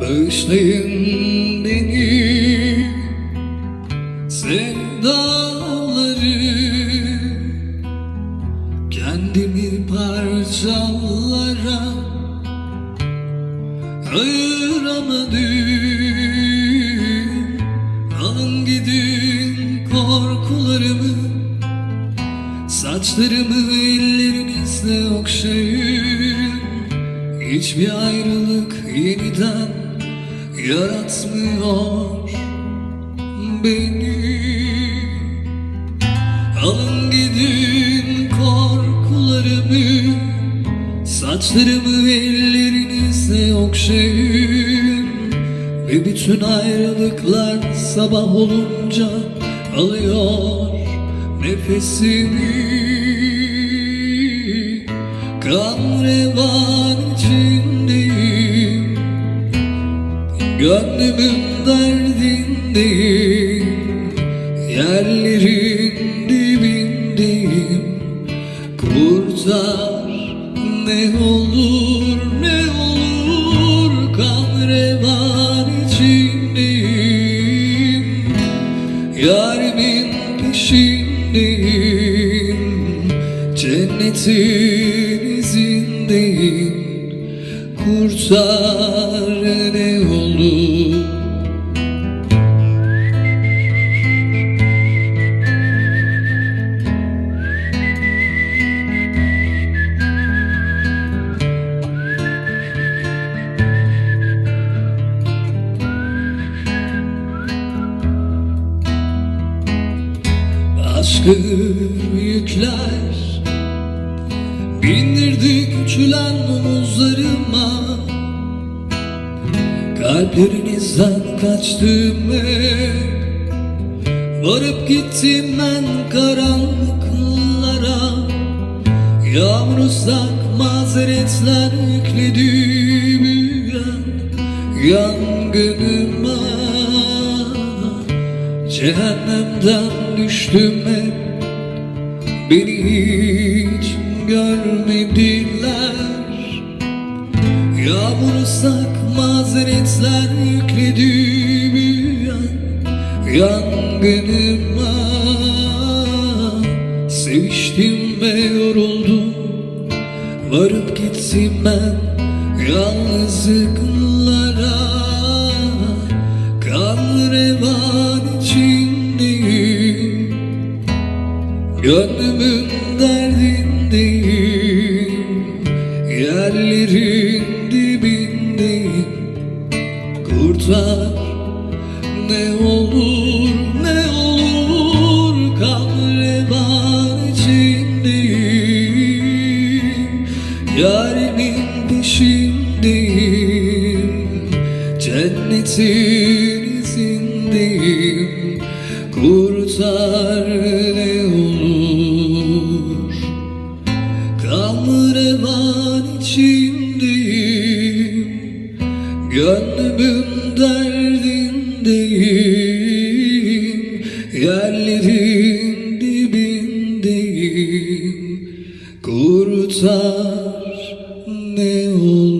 Bağışlayın beni. Sevdaları. Kendimi parçalara ayıramadım. Alın gidin korkularımı Saçlarımı ellerinizle okşayın. Hiçbir ayrılık yeniden yaratmıyor beni. Alın gidin korkularımı Saçlarımı ellerinizle okşayın. Ve bütün ayrılıklar sabah olunca alıyor nefesimi. Kan revan Gönlümün derdindeyim Yerlerin dibindeyim. Kurtar ne olur ne olur Kan revan içindeyim. Yarimin peşindeyim Cennetin izindeyim. Kurtar ne Aşkı yükler. Bindirdi küçülen omuzlarıma. Kalplerinizden kaçtım hep Varıp gittim ben karanlıklara. Yağmur ıslak mazeretler yükledi büyüyen yangınıma. Cehennemden düştüm hep Beni hiç görmediler. Yağmur ıslak mazeretler yükledi büyüyen yangınıma. Seviştim ve yoruldum. Varıp gittim ben yalnızlıklara Gönlümün derdindeyim Yerlerin dibindeyim. Kurtar ne olur ne olur Kan revan içindeyim. Yarimin peşindeyim Cennetin Gamı revan içindeyim Gönlümün derdindeyim. Yerlerin dibindeyim. Kurtar ne olur.